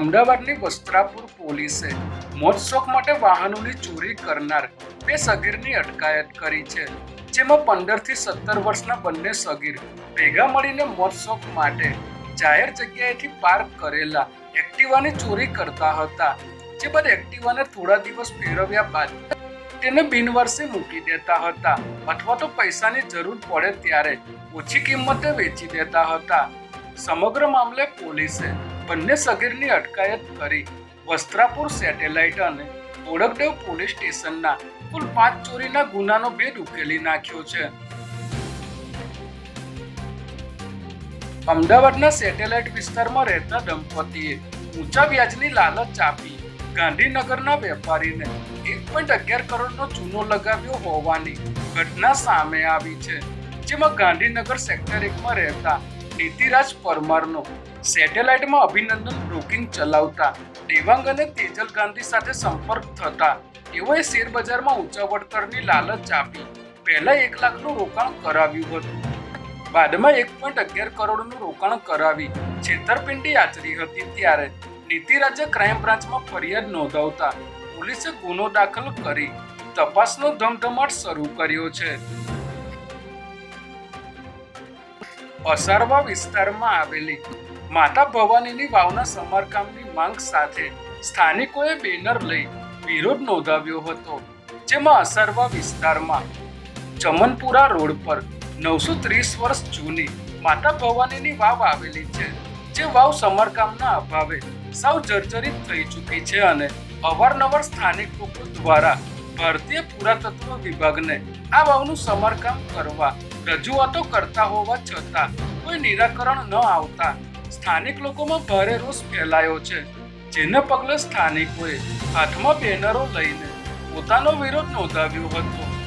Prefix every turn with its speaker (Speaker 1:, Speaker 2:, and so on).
Speaker 1: અમદાવાદની વસ્ત્રાપુર પોલીસે મોજશોખ માટે વાહનોની ચોરી કરનાર બે સગીરની અટકાયત કરી છે, જેમાં પંદરથી સત્તર વર્ષના બંને સગીર ભેગા મળીને મોજશોખ માટે જાહેર જગ્યાએથી પાર્ક કરેલા એક્ટિવાની ચોરી કરતા હતા, જે બાદ એક્ટિવાને થોડા દિવસ ફેરવ્યા બાદ તેને બિનવર્ષે મૂકી દેતા હતા અથવા તો પૈસાની જરૂર પડે ત્યારે ઓછી કિંમતે વેચી દેતા હતા. સમગ્ર મામલે પોલીસે બંને સગીરની અટકાયત કરી. વસ્ત્રાપુર સેટેલાઇટ અને ઓળકદેવ પોલીસ સ્ટેશનના કુલ પાંચ ચોરીના ગુનાનો ભેદ ઉકેલી નાખ્યો છે. અમદાવાદના સેટેલાઇટ વિસ્તારમાં રહેતા દંપતીએ ઊંચા વ્યાજની લાલચ આપી ગાંધીનગરના વેપારીને એક પોઈન્ટ અગિયાર કરોડનો ચૂનો લગાવ્યો હોવાની ઘટના સામે આવી છે, જેમાં ગાંધીનગર સેક્ટર એકમાં રહેતા નીતિરાજ પરમારનો સેટેલાઇટમાં અભિનંદન બ્રોકિંગ ચલાવતા દેવાંગ અને તેજલ ગાંધી સાથે સંપર્ક થતા તેઓએ શેરબજારમાં ઊંચા વળતરની લાલચ આપી. પહેલા એક લાખનું રોકાણ કરાવ્યું હતું. બાદમાં એક પોઈન્ટ અગિયાર કરોડનું રોકાણ કરાવી છેતરપિંડી આચરી હતી ત્યારે નીતિરાજે ક્રાઇમ બ્રાન્ચમાં ફરિયાદ નોંધાવતા પોલીસે ગુનો દાખલ કરી તપાસનો ધમધમાટ શરૂ કર્યો છે. અસારવા વિસ્તારમાં આવેલી. માતા ભવાનીની વાવના સમારકામની માંગ સાથે સ્થાનિકોએ બેનર લઈ વિરોધ નોંધાવ્યો હતો, જેમાં અસારવા વિસ્તારમાં ચમનપુરા રોડ પર નવસો ત્રીસ વર્ષ જૂની માતા ભવાનીની વાવ આવેલી છે, જે વાવ સમારકામના અભાવે સાવ જર્જરિત થઈ ચૂકી છે અને અવારનવાર સ્થાનિક લોકો દ્વારા ભારતીય પુરાતત્વ વિભાગને આ વાવનું સમારકામ કરવા રજૂઆતો કરતા હોવા છતાં કોઈ નિરાકરણ ન આવતા સ્થાનિક લોકોમાં ભારે રોષ ફેલાયો છે. જેને પગલે સ્થાનિકોએ હાથમાં બેનરો લઈને પોતાનો વિરોધ નોંધાવ્યો હતો.